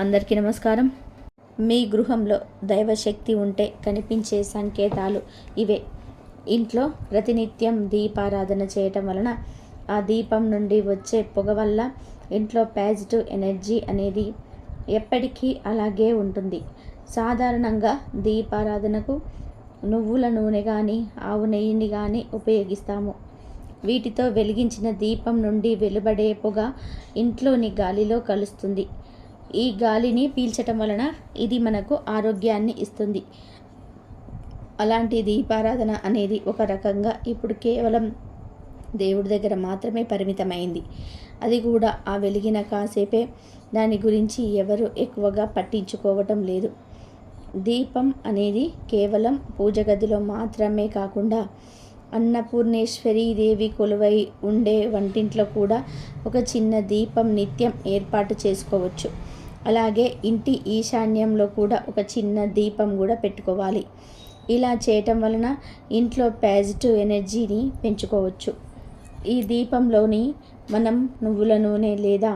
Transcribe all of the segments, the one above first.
అందరికీ నమస్కారం. మీ గృహంలో దైవశక్తి ఉంటే కనిపించే సంకేతాలు ఇవే. ఇంట్లో ప్రతినిత్యం దీపారాధన చేయటం వలన ఆ దీపం నుండి వచ్చే పొగ వల్ల ఇంట్లో పాజిటివ్ ఎనర్జీ అనేది ఎప్పటికీ అలాగే ఉంటుంది. సాధారణంగా దీపారాధనకు నువ్వుల నూనె కానీ ఆవు నెయ్యిని కానీ ఉపయోగిస్తాము. వీటితో వెలిగించిన దీపం నుండి వెలువడే పొగ ఇంట్లోని గాలిలో కలుస్తుంది. ఈ గాలిని పీల్చటం వలన ఇది మనకు ఆరోగ్యాన్ని ఇస్తుంది. అలాంటి దీపారాధన అనేది ఒక రకంగా ఇప్పుడు కేవలం దేవుడి దగ్గర మాత్రమే పరిమితమైంది. అది కూడా ఆ వెలిగిన కాసేపే దాని గురించి ఎవరు ఎక్కువగా పట్టించుకోవటం లేదు. దీపం అనేది కేవలం పూజ గదిలో మాత్రమే కాకుండా అన్నపూర్ణేశ్వరి దేవి కొలువై ఉండే వంటింట్లో కూడా ఒక చిన్న దీపం నిత్యం ఏర్పాటు చేసుకోవచ్చు. అలాగే ఇంటి ఈశాన్యంలో కూడా ఒక చిన్న దీపం కూడా పెట్టుకోవాలి. ఇలా చేయటం వలన ఇంట్లో పాజిటివ్ ఎనర్జీని పెంచుకోవచ్చు. ఈ దీపంలోని మనం నువ్వుల నూనె లేదా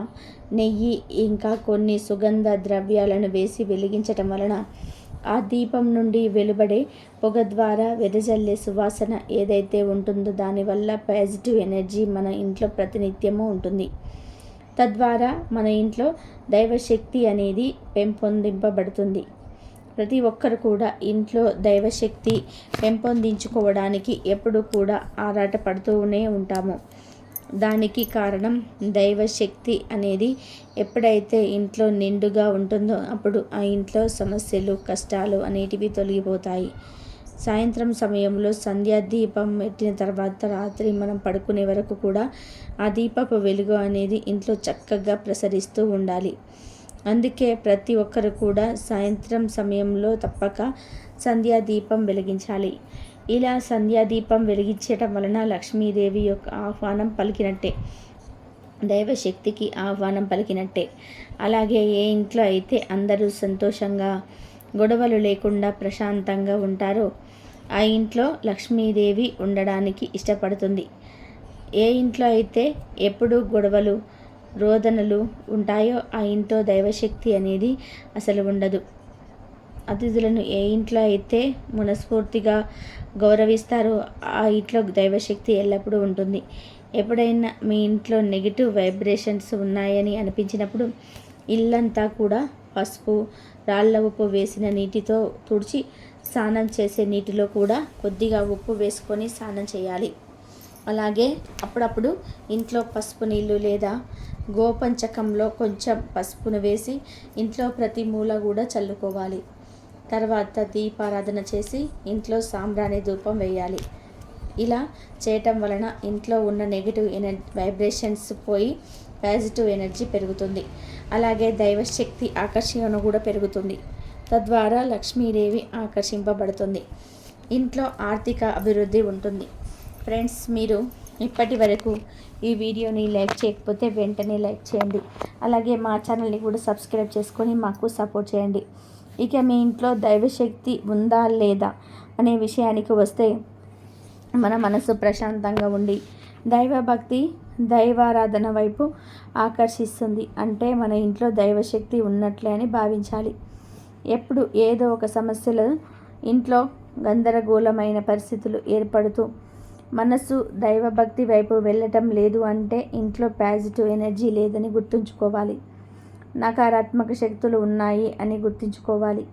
నెయ్యి ఇంకా కొన్ని సుగంధ ద్రవ్యాలను వేసి వెలిగించటం వలన ఆ దీపం నుండి వెలువడే పొగ ద్వారా వెదజల్లే సువాసన ఏదైతే ఉంటుందో దానివల్ల పాజిటివ్ ఎనర్జీ మన ఇంట్లో ప్రతినిత్యము ఉంటుంది. తద్వారా మన ఇంట్లో దైవశక్తి అనేది పెంపొందింపబడుతుంది. ప్రతి ఒక్కరు కూడా ఇంట్లో దైవశక్తి పెంపొందించుకోవడానికి ఎప్పుడు కూడా ఆరాట పడుతూనే ఉంటాము. దానికి కారణం దైవశక్తి అనేది ఎప్పుడైతే ఇంట్లో నిండుగా ఉంటుందో అప్పుడు ఆ ఇంట్లో సమస్యలు కష్టాలు అనేటివి తొలగిపోతాయి. సాయంత్రం సమయంలో సంధ్యా దీపం పెట్టిన తర్వాత రాత్రి మనం పడుకునే వరకు కూడా ఆ దీపపు వెలుగు అనేది ఇంట్లో చక్కగా ప్రసరిస్తూ ఉండాలి. అందుకే ప్రతి ఒక్కరు కూడా సాయంత్రం సమయంలో తప్పక సంధ్యా దీపం వెలిగించాలి. ఇలా సంధ్యాదీపం వెలిగించటం వలన లక్ష్మీదేవి యొక్క ఆహ్వానం పలికినట్టే. దైవశక్తికి ఆహ్వానం పలికినట్టే. అలాగే ఏ ఇంట్లో అయితే అందరూ సంతోషంగా గొడవలు లేకుండా ప్రశాంతంగా ఉంటారో ఆ ఇంట్లో లక్ష్మీదేవి ఉండడానికి ఇష్టపడుతుంది. ఏ ఇంట్లో అయితే ఎప్పుడూ గొడవలు రోదనలు ఉంటాయో ఆ ఇంట్లో దైవశక్తి అనేది అసలు ఉండదు. అతిథులను ఏ ఇంట్లో అయితే మనస్ఫూర్తిగా గౌరవిస్తారో ఆ ఇంట్లో దైవశక్తి ఎల్లప్పుడూ ఉంటుంది. ఎప్పుడైనా మీ ఇంట్లో నెగిటివ్ వైబ్రేషన్స్ ఉన్నాయని అనిపించినప్పుడు ఇల్లంతా కూడా పసుపు రాళ్ళ ఉప్పు వేసిన నీటితో తుడిచి స్నానం చేసే నీటిలో కూడా కొద్దిగా ఉప్పు వేసుకొని స్నానం చేయాలి. అలాగే అప్పుడప్పుడు ఇంట్లో పసుపు నీళ్ళు లేదా గోపంచకంలో కొంచెం పసుపును వేసి ఇంట్లో ప్రతి మూల కూడా చల్లుకోవాలి. తర్వాత దీపారాధన చేసి ఇంట్లో సాంబ్రాణి ధూపం వేయాలి. ఇలా చేయటం వలన ఇంట్లో ఉన్న నెగిటివ్ ఎనర్ వైబ్రేషన్స్ పోయి పాజిటివ్ ఎనర్జీ పెరుగుతుంది. అలాగే దైవశక్తి ఆకర్షణ కూడా పెరుగుతుంది. తద్వారా లక్ష్మీదేవి ఆకర్షింపబడుతుంది. ఇంట్లో ఆర్థిక అభివృద్ధి ఉంటుంది. ఫ్రెండ్స్ మీరు ఇప్పటి వరకు ఈ వీడియోని లైక్ చేయకపోతే వెంటనే లైక్ చేయండి. అలాగే మా ఛానల్ని కూడా సబ్స్క్రైబ్ చేసుకొని మాకు సపోర్ట్ చేయండి. ఇక మీ ఇంట్లో దైవశక్తి ఉందా లేదా అనే విషయానికి వస్తే మన మనసు ప్రశాంతంగా ఉండి దైవభక్తి దైవారాధన వైపు ఆకర్షిస్తుంది. అంటే మన ఇంట్లో దైవశక్తి ఉన్నట్లే అని భావించాలి. ఎప్పుడు ఏదో ఒక సమస్యలు ఇంట్లో గందరగోళమైన పరిస్థితులు ఏర్పడుతూ మనసు దైవభక్తి వైపు వెళ్ళటం లేదు అంటే ఇంట్లో పాజిటివ్ ఎనర్జీ లేదని గుర్తుంచుకోవాలి. నకారాత్మక శక్తులు ఉన్నాయి అని గుర్తుంచుకోవాలి.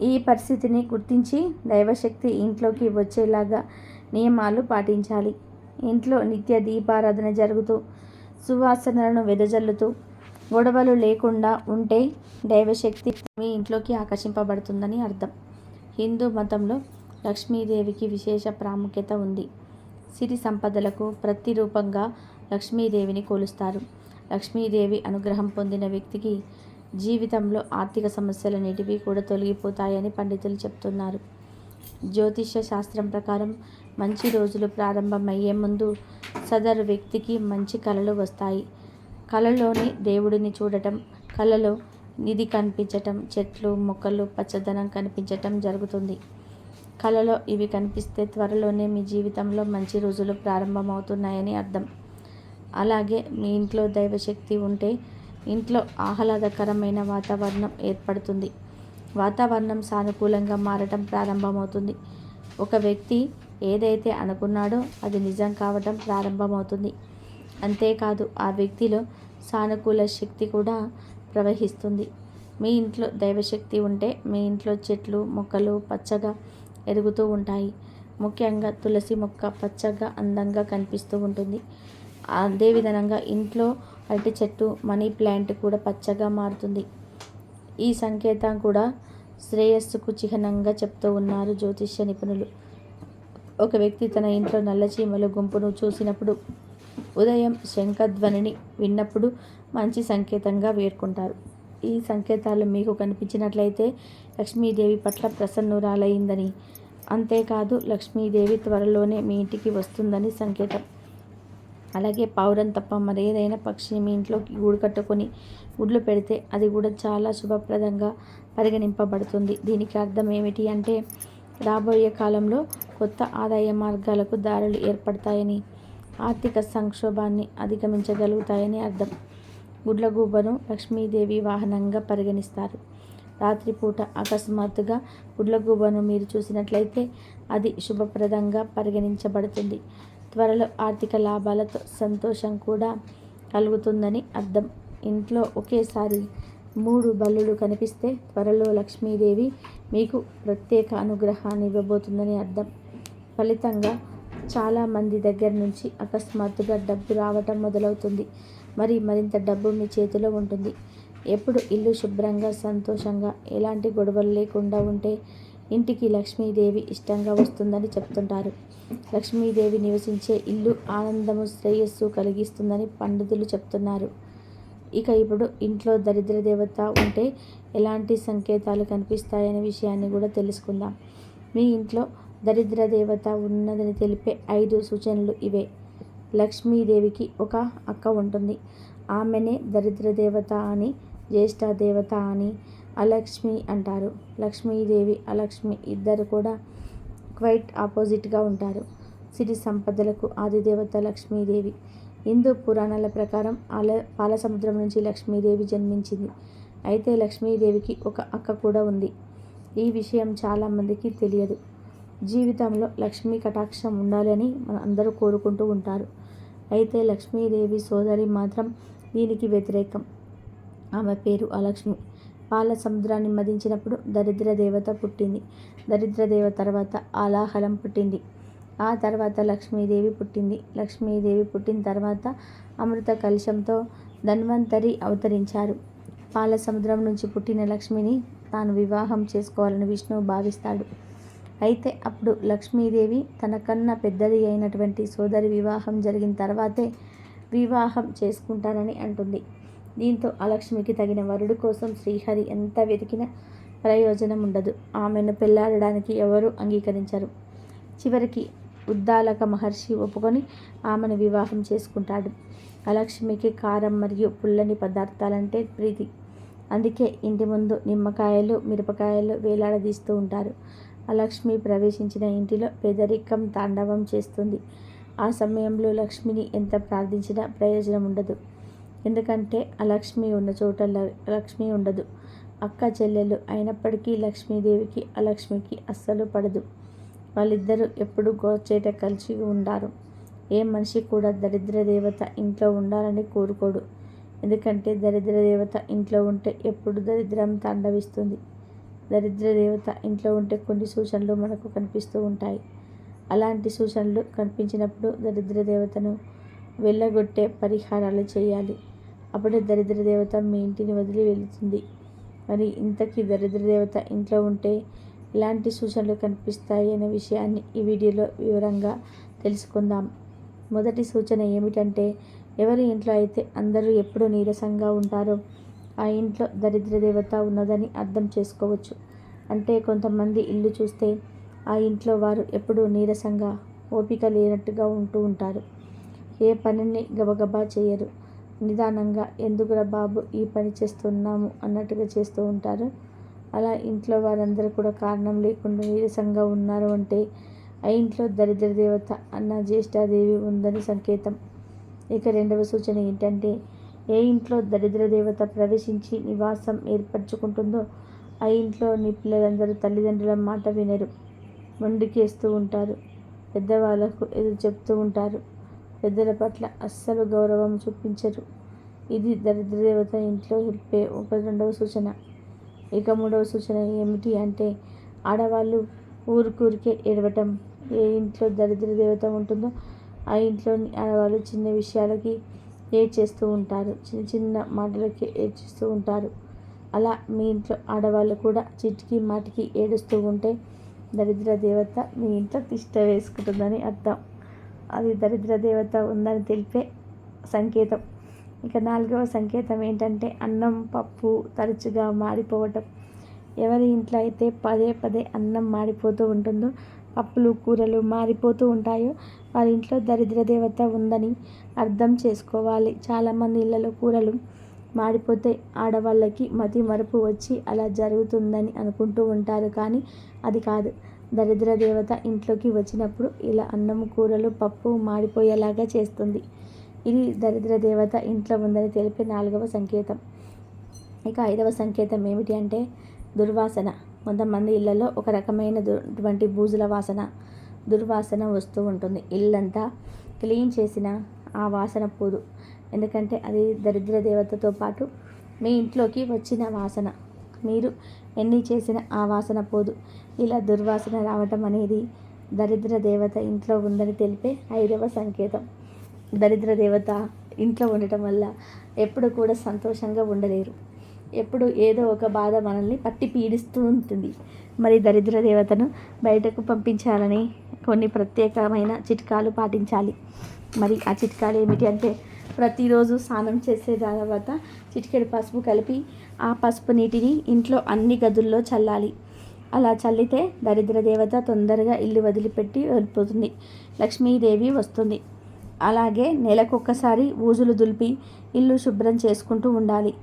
ఈ పరిస్థితిని గుర్తించి దైవశక్తి ఇంట్లోకి వచ్చేలాగా నియమాలు పాటించాలి. ఇంట్లో నిత్య దీపారాధన జరుగుతూ సువాసనలను వెదజల్లుతూ గొడవలు లేకుండా ఉంటే దైవశక్తి మీ ఇంట్లోకి ఆకర్షింపబడుతుందని అర్థం. హిందూ మతంలో లక్ష్మీదేవికి విశేష ప్రాముఖ్యత ఉంది. సిరి సంపదలకు ప్రతిరూపంగా లక్ష్మీదేవిని కొలుస్తారు. లక్ష్మీదేవి అనుగ్రహం పొందిన వ్యక్తికి జీవితంలో ఆర్థిక సమస్యలన్నిటివి కూడా తొలగిపోతాయని పండితులు చెప్తున్నారు. జ్యోతిష శాస్త్రం ప్రకారం మంచి రోజులు ప్రారంభమయ్యే ముందు సదరు వ్యక్తికి మంచి కళలు వస్తాయి. కళలోని దేవుడిని చూడటం కళలో నిధి కనిపించటం చెట్లు మొక్కలు పచ్చదనం కనిపించటం జరుగుతుంది. కళలో ఇవి కనిపిస్తే త్వరలోనే మీ జీవితంలో మంచి రోజులు ప్రారంభమవుతున్నాయని అర్థం. అలాగే మీ ఇంట్లో దైవశక్తి ఉంటే ఇంట్లో ఆహ్లాదకరమైన వాతావరణం ఏర్పడుతుంది. వాతావరణం సానుకూలంగా మారటం ప్రారంభమవుతుంది. ఒక వ్యక్తి ఏదైతే అనుకున్నాడో అది నిజం కావటం ప్రారంభమవుతుంది. అంతేకాదు ఆ వ్యక్తిలో సానుకూల శక్తి కూడా ప్రవహిస్తుంది. మీ ఇంట్లో దైవశక్తి ఉంటే మీ ఇంట్లో చెట్లు మొక్కలు పచ్చగా ఎదుగుతూ ఉంటాయి. ముఖ్యంగా తులసి మొక్క పచ్చగా అందంగా కనిపిస్తూ ఉంటుంది. అదేవిధంగా ఇంట్లో అరటి చెట్టు మనీ ప్లాంట్ కూడా పచ్చగా మారుతుంది. ఈ సంకేతం కూడా శ్రేయస్సుకు చిహ్నంగా చెప్తూ ఉన్నారు జ్యోతిష్య నిపుణులు. ఒక వ్యక్తి తన ఇంట్లో నల్ల చీమల గుంపును చూసినప్పుడు ఉదయం శంఖధ్వనిని విన్నప్పుడు మంచి సంకేతంగా వేర్కొంటారు. ఈ సంకేతాలు మీకు కనిపించినట్లయితే లక్ష్మీదేవి పట్ల ప్రసన్నురాలయ్యిందని అంతేకాదు లక్ష్మీదేవి త్వరలోనే మీ ఇంటికి వస్తుందని సంకేతం. అలాగే పావురం తప్ప మరేదైనా పక్షిని మీ ఇంట్లో గూడు కట్టుకొని గుడ్లు పెడితే అది కూడా చాలా శుభప్రదంగా పరిగణింపబడుతుంది. దీనికి అర్థం ఏమిటి అంటే రాబోయే కాలంలో కొత్త ఆదాయ మార్గాలకు దారులు ఏర్పడతాయని. ఆర్థిక సంక్షోభాన్ని అధిగమించగలుగుతాయని అర్థం. గుడ్లగూబను లక్ష్మీదేవి వాహనంగా పరిగణిస్తారు. రాత్రిపూట అకస్మాత్తుగా గుడ్లగూబను మీరు చూసినట్లయితే అది శుభప్రదంగా పరిగణించబడుతుంది. త్వరలో ఆర్థిక లాభాలతో సంతోషం కూడా కలుగుతుందని అర్థం. ఇంట్లో ఒకేసారి మూడు బల్లులు కనిపిస్తే త్వరలో లక్ష్మీదేవి మీకు ప్రత్యేక అనుగ్రహాన్ని ఇవ్వబోతుందని అర్థం. ఫలితంగా చాలామంది దగ్గర నుంచి అకస్మాత్తుగా డబ్బు రావటం మొదలవుతుంది. మరి మరింత డబ్బు మీ చేతిలో ఉంటుంది. ఎప్పుడు ఇల్లు శుభ్రంగా సంతోషంగా ఎలాంటి గొడవలు లేకుండా ఉంటే ఇంటికి లక్ష్మీదేవి ఇష్టంగా వస్తుందని చెప్తుంటారు. లక్ష్మీదేవి నివసించే ఇల్లు ఆనందము శ్రేయస్సు కలిగిస్తుందని పండితులు చెప్తున్నారు. ఇక ఇప్పుడు ఇంట్లో దరిద్ర దేవత ఉంటే ఎలాంటి సంకేతాలు కనిపిస్తాయనే విషయాన్ని కూడా తెలుసుకుందాం. మీ ఇంట్లో దరిద్ర దేవత ఉన్నదని తెలిపే ఐదు సూచనలు ఇవే. లక్ష్మీదేవికి ఒక అక్క ఉంటుంది. ఆమెనే దరిద్ర దేవత అని జ్యేష్ఠ దేవత అని అలక్ష్మి అంటారు. లక్ష్మీదేవి అలక్ష్మి ఇద్దరు కూడా క్వైట్ ఆపోజిట్గా ఉంటారు. సిరి సంపదలకు ఆదిదేవత లక్ష్మీదేవి. హిందూ పురాణాల ప్రకారం ఆల పాలసముద్రం నుంచి లక్ష్మీదేవి జన్మించింది. అయితే లక్ష్మీదేవికి ఒక అక్క కూడా ఉంది. ఈ విషయం చాలామందికి తెలియదు. జీవితంలో లక్ష్మీ కటాక్షం ఉండాలని మన అందరూ కోరుకుంటూ ఉంటారు. అయితే లక్ష్మీదేవి సోదరి మాత్రం దీనికి వ్యతిరేకం. ఆమె పేరు అలక్ష్మి. పాల సముద్రాన్ని మదించినప్పుడు దరిద్ర దేవత పుట్టింది. దరిద్ర దేవ తర్వాత ఆలాహలం పుట్టింది. ఆ తర్వాత లక్ష్మీదేవి పుట్టింది. లక్ష్మీదేవి పుట్టిన తర్వాత అమృత కలశంతో ధన్వంతరి అవతరించారు. పాల సముద్రం నుంచి పుట్టిన లక్ష్మిని తాను వివాహం చేసుకోవాలని విష్ణువు భావిస్తాడు. అయితే అప్పుడు లక్ష్మీదేవి తనకన్నా పెద్దది అయినటువంటి సోదరి వివాహం జరిగిన తర్వాతే వివాహం చేసుకుంటానని అంటుంది. దీంతో అలక్ష్మికి తగిన వరుడు కోసం శ్రీహరి ఎంత వెతికినా ప్రయోజనం ఉండదు. ఆమెను పెళ్ళాడడానికి ఎవరూ అంగీకరించరు. చివరికి ఉద్దాలక మహర్షి ఒప్పుకొని ఆమెను వివాహం చేసుకుంటాడు. అలక్ష్మికి కారం మరియు పుల్లని పదార్థాలంటే ప్రీతి. అందుకే ఇంటి ముందు నిమ్మకాయలు మిరపకాయలు వేలాడదీస్తూ ఉంటారు. లక్ష్మి ప్రవేశించిన ఇంటిలో పేదరికం తాండవం చేస్తుంది. ఆ సమయంలో లక్ష్మిని ఎంత ప్రార్థించినా ప్రయోజనం ఉండదు. ఎందుకంటే అలక్ష్మి ఉన్న చోట లక్ష్మి ఉండదు. అక్క చెల్లెలు అయినప్పటికీ లక్ష్మీదేవికి అలక్ష్మికి అస్సలు పడదు. వాళ్ళిద్దరూ ఎప్పుడు గోచేట కలిసి ఉండారు. ఏ మనిషి కూడా దరిద్ర దేవత ఇంట్లో ఉండాలని కోరుకోడు. ఎందుకంటే దరిద్ర దేవత ఇంట్లో ఉంటే ఎప్పుడు దరిద్రం తాండవిస్తుంది. దరిద్ర దేవత ఇంట్లో ఉంటే కొన్ని సూచనలు మనకు కనిపిస్తూ ఉంటాయి. అలాంటి సూచనలు కనిపించినప్పుడు దరిద్ర దేవతను వెళ్ళగొట్టే పరిహారాలు చేయాలి. అప్పుడే దరిద్ర దేవత మీ ఇంటిని వదిలి వెళుతుంది. మరి ఇంతకీ దరిద్ర దేవత ఇంట్లో ఉంటే ఎలాంటి సూచనలు కనిపిస్తాయి అనే విషయాన్ని ఈ వీడియోలో వివరంగా తెలుసుకుందాం. మొదటి సూచన ఏమిటంటే ఎవరి ఇంట్లో అయితే అందరూ ఎప్పుడు నీరసంగా ఉంటారో ఆ ఇంట్లో దరిద్ర దేవత ఉన్నదని అర్థం చేసుకోవచ్చు. అంటే కొంతమంది ఇల్లు చూస్తే ఆ ఇంట్లో వారు ఎప్పుడూ నీరసంగా ఓపిక లేనట్టుగా ఉంటూ ఉంటారు. ఏ పనిని గబగబా చేయరు. నిదానంగా ఎందుకురా బాబు ఈ పని చేస్తున్నాము అన్నట్టుగా చేస్తూ ఉంటారు. అలా ఇంట్లో వారందరూ కూడా కారణం లేకుండా నీరసంగా ఉన్నారు అంటే ఆ ఇంట్లో దరిద్ర దేవత అన్న జ్యేష్ఠాదేవి ఉందని సంకేతం. ఇక రెండవ సూచన ఏంటంటే ఏ ఇంట్లో దరిద్ర దేవత ప్రవేశించి నివాసం ఏర్పరచుకుంటుందో ఆ ఇంట్లో నీ పిల్లలందరూ తల్లిదండ్రుల మాట వినరు. మొండికేస్తూ ఉంటారు. పెద్దవాళ్ళకు ఎదురు చెప్తూ ఉంటారు. పెద్దల పట్ల అస్సలు గౌరవం చూపించరు. ఇది దరిద్ర దేవత ఇంట్లో హెల్పే. ఒక రెండవ సూచన. ఇక మూడవ సూచన ఏమిటి అంటే ఆడవాళ్ళు ఊరికూరికే ఏడవటం. ఏ ఇంట్లో దరిద్ర దేవత ఉంటుందో ఆ ఇంట్లోని ఆడవాళ్ళు చిన్న విషయాలకి ఏడ్చేస్తూ ఉంటారు. చిన్న చిన్న మాటలకి ఏడ్చేస్తూ ఉంటారు. అలా మీ ఇంట్లో ఆడవాళ్ళు కూడా చిటికి మాటికి ఏడుస్తూ ఉంటే దరిద్ర దేవత మీ ఇంట్లో తిష్ట వేసుకుంటుందని అర్థం. అది దరిద్ర దేవత ఉందని తెలిపే సంకేతం. ఇక నాలుగవ సంకేతం ఏంటంటే అన్నం పప్పు తరచుగా మాడిపోవటం. ఎవరి ఇంట్లో అయితే పదే పదే అన్నం మాడిపోతూ ఉంటుందో పప్పులు కూరలు మారిపోతూ ఉంటాయో వారి ఇంట్లో దరిద్ర దేవత ఉందని అర్థం చేసుకోవాలి. చాలామంది ఇళ్ళలో కూరలు మాడిపోతే ఆడవాళ్ళకి మతి మరుపు వచ్చి అలా జరుగుతుందని అనుకుంటూ ఉంటారు కానీ అది కాదు. దరిద్ర దేవత ఇంట్లోకి వచ్చినప్పుడు ఇలా అన్నం కూరలు పప్పు మాడిపోయేలాగా చేస్తుంది. ఇది దరిద్ర దేవత ఇంట్లో ఉందని తెలిపే నాలుగవ సంకేతం. ఇక ఐదవ సంకేతం ఏమిటి అంటే దుర్వాసన. కొంతమంది ఇళ్ళలో ఒక రకమైనటువంటి బూజుల వాసన దుర్వాసన వస్తూ ఉంటుంది. ఇల్లంతా క్లీన్ చేసిన ఆ వాసన పోదు. ఎందుకంటే అది దరిద్ర దేవతతో పాటు మీ ఇంట్లోకి వచ్చిన వాసన. మీరు ఎన్ని చేసిన ఆ వాసన పోదు. ఇలా దుర్వాసన రావటం అనేది దరిద్ర దేవత ఇంట్లో ఉందని తెలిపే ఐదవ సంకేతం. దరిద్ర దేవత ఇంట్లో ఉండటం వల్ల ఎప్పుడు కూడా సంతోషంగా ఉండలేరు. ఎప్పుడు ఏదో ఒక బాధ మనల్ని పట్టి పీడిస్తూ ఉంటుంది. మరి దరిద్ర దేవతను బయటకు పంపించాలని కొన్ని ప్రత్యేకమైన చిట్కాలు పాటించాలి. మరి ఆ చిట్కాలు ఏమిటి అంటే ప్రతిరోజు స్నానం చేసే తర్వాత చిటికెడు పసుపు కలిపి ఆ పసుపు నీటిని ఇంట్లో అన్ని గదుల్లో చల్లాలి. అలా చల్లితే దరిద్ర దేవత తొందరగా ఇల్లు వదిలిపెట్టి వెళ్ళిపోతుంది. లక్ష్మీదేవి వస్తుంది. అలాగే నెలకొక్కసారి ఊజులు దులిపి ఇల్లు శుభ్రం చేసుకుంటూ ఉండాలి.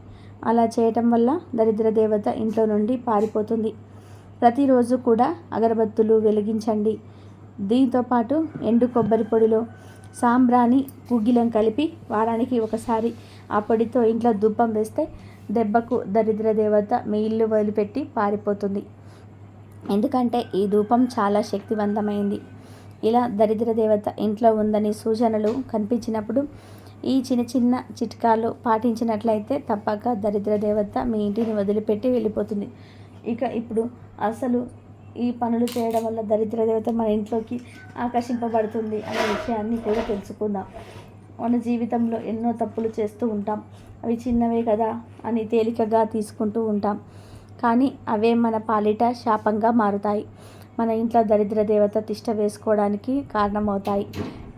అలా చేయటం వల్ల దరిద్ర దేవత ఇంట్లో నుండి పారిపోతుంది. ప్రతిరోజు కూడా అగరబత్తులు వెలిగించండి. దీంతోపాటు ఎండు కొబ్బరి పొడిలో సాంబ్రాణి గుగ్గిలం కలిపి వారానికి ఒకసారి ఆ పొడితో ఇంట్లో దుబ్బం వేస్తే దెబ్బకు దరిద్ర దేవత మీ ఇల్లు వదిలిపెట్టి పారిపోతుంది. ఎందుకంటే ఈ ధూపం చాలా శక్తివంతమైంది. ఇలా దరిద్ర దేవత ఇంట్లో ఉందని సూచనలు కనిపించినప్పుడు ఈ చిన్న చిన్న చిట్కాలు పాటించినట్లయితే తప్పక దరిద్ర దేవత మీ ఇంటిని వదిలిపెట్టి వెళ్ళిపోతుంది. ఇక ఇప్పుడు అసలు ఈ పనులు చేయడం వల్ల దరిద్ర దేవత మన ఇంట్లోకి ఆకర్షింపబడుతుంది అనే విషయాన్ని కూడా తెలుసుకుందాం. మన జీవితంలో ఎన్నో తప్పులు చేస్తూ ఉంటాం. అవి చిన్నవే కదా అని తేలికగా తీసుకుంటూ ఉంటాం. కానీ అవే మన పాలిట శాపంగా మారుతాయి. మన ఇంట్లో దరిద్ర దేవత తిష్ట వేసుకోవడానికి కారణమవుతాయి.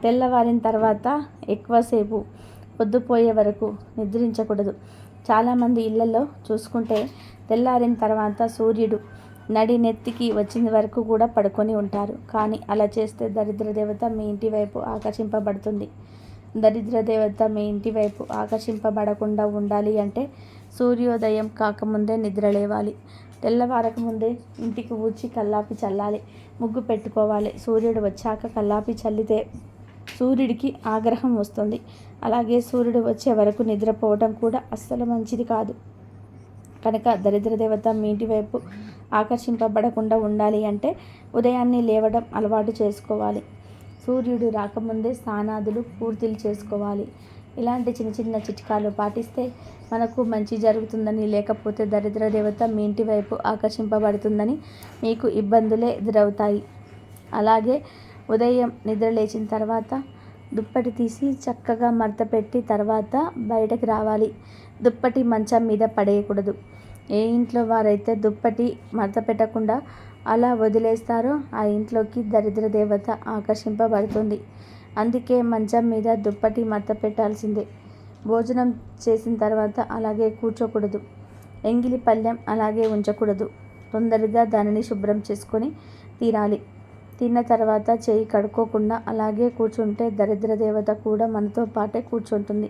తెల్లవారిన తర్వాత ఎక్కువసేపు పొద్దుపోయే వరకు నిద్రించకూడదు. చాలామంది ఇళ్ళలో చూసుకుంటే తెల్లారిన తర్వాత సూర్యుడు నడి నెత్తికి వచ్చిన వరకు కూడా పడుకొని ఉంటారు. కానీ అలా చేస్తే దరిద్ర దేవత మీ ఇంటి వైపు ఆకర్షింపబడుతుంది. దరిద్ర దేవత మీ ఇంటి వైపు ఆకర్షింపబడకుండా ఉండాలి అంటే సూర్యోదయం కాకముందే నిద్ర లేవాలి తెల్లవారక ముందే ఇంటికి ఊడ్చి కల్లాపి చల్లాలి. ముగ్గు పెట్టుకోవాలి. సూర్యుడు వచ్చాక కల్లాపి చల్లితే సూర్యుడికి ఆగ్రహం వస్తుంది. అలాగే సూర్యుడు వచ్చే వరకు నిద్రపోవడం కూడా అస్సలు మంచిది కాదు. కనుక దరిద్ర దేవత మీ ఇంటి వైపు ఆకర్షింపబడకుండా ఉండాలి అంటే ఉదయాన్నే లేవడం అలవాటు చేసుకోవాలి. సూర్యుడు రాకముందే స్నానాదులు పూర్తిలు చేసుకోవాలి. ఇలాంటి చిన్న చిన్న చిట్కాలు పాటిస్తే మనకు మంచి జరుగుతుందని లేకపోతే దరిద్ర దేవత మీ ఇంటి వైపు ఆకర్షింపబడుతుందని మీకు ఇబ్బందులే ఎదురవుతాయి. అలాగే ఉదయం నిద్ర లేచిన తర్వాత దుప్పటి తీసి చక్కగా మడత పెట్టి తర్వాత బయటకు రావాలి. దుప్పటి మంచం మీద పడేయకూడదు. ఏ ఇంట్లో వారైతే దుప్పటి మడత పెట్టకుండా అలా వదిలేస్తారో ఆ ఇంట్లోకి దరిద్ర దేవత ఆకర్షింపబడుతుంది. అందుకే మంచం మీద దుప్పటి మడత పెట్టాల్సిందే. భోజనం చేసిన తర్వాత అలాగే కూర్చోకూడదు. ఎంగిలి పళ్ళెం అలాగే ఉంచకూడదు. తొందరగా దానిని శుభ్రం చేసుకొని తీరాలి. తిన్న తర్వాత చేయి కడుక్కోకుండా అలాగే కూర్చుంటే దరిద్ర దేవత కూడా మనతో పాటే కూర్చుంటుంది.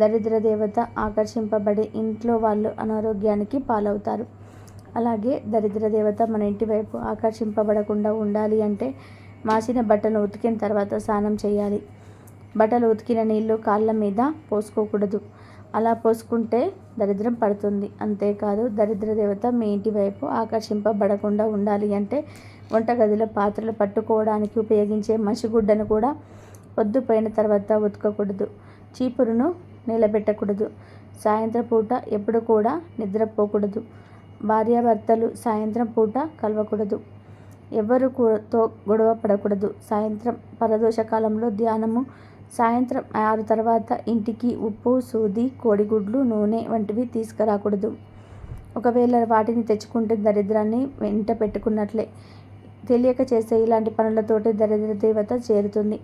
దరిద్ర దేవత ఆకర్షింపబడి ఇంట్లో వాళ్ళు అనారోగ్యానికి పాలవుతారు. అలాగే దరిద్ర దేవత మన ఇంటి వైపు ఆకర్షింపబడకుండా ఉండాలి అంటే మాసిన బట్టలు ఉతికిన తర్వాత స్నానం చేయాలి. బట్టలు ఉతికిన నీళ్ళు కాళ్ళ మీద పోసుకోకూడదు. అలా పోసుకుంటే దరిద్రం పడుతుంది. అంతేకాదు దరిద్ర దేవత మీ ఇంటి వైపు ఆకర్షింపబడకుండా ఉండాలి అంటే వంటగదిలో పాత్రలు పట్టుకోవడానికి ఉపయోగించే మసిగుడ్డను కూడా పొద్దుపోయిన తర్వాత ఉతకకూడదు. చీపురును నిలబెట్టకూడదు. సాయంత్రం పూట ఎప్పుడు కూడా నిద్రపోకూడదు. భార్యాభర్తలు సాయంత్రం పూట కలవకూడదు. ఎవరితో గొడవ పడకూడదు. సాయంత్రం పరదోష కాలంలో ధ్యానము సాయంత్రం ఆరు తర్వాత ఇంటికి ఉప్పు సూది కోడిగుడ్లు నూనె వంటివి తీసుకురాకూడదు. ఒకవేళ వాటిని తెచ్చుకుంటే దరిద్రాన్ని వెంట పెట్టుకున్నట్లే. తెలియక చేసే ఇలాంటి పనులతోటి దరిద్ర దేవత చేరుతుంది.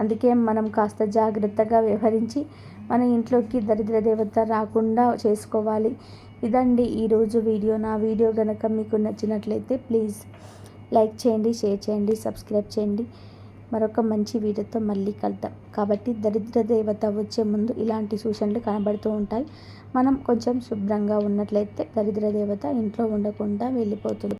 అందుకే మనం కాస్త జాగ్రత్తగా వ్యవహరించి మన ఇంట్లోకి దరిద్ర దేవత రాకుండా చేసుకోవాలి. ఇదండి ఈరోజు వీడియో. నా వీడియో కనుక మీకు నచ్చినట్లయితే ప్లీజ్ లైక్ చేయండి షేర్ చేయండి సబ్స్క్రైబ్ చేయండి. మరొక మంచి వీడియోతో మళ్ళీ కలుద్దాం. కాబట్టి దరిద్ర దేవత వచ్చే ముందు ఇలాంటి సూచనలు కనబడుతూ ఉంటాయి. మనం కొంచెం శుభ్రంగా ఉన్నట్లయితే దరిద్ర దేవత ఇంట్లో ఉండకుండా వెళ్ళిపోతుంది.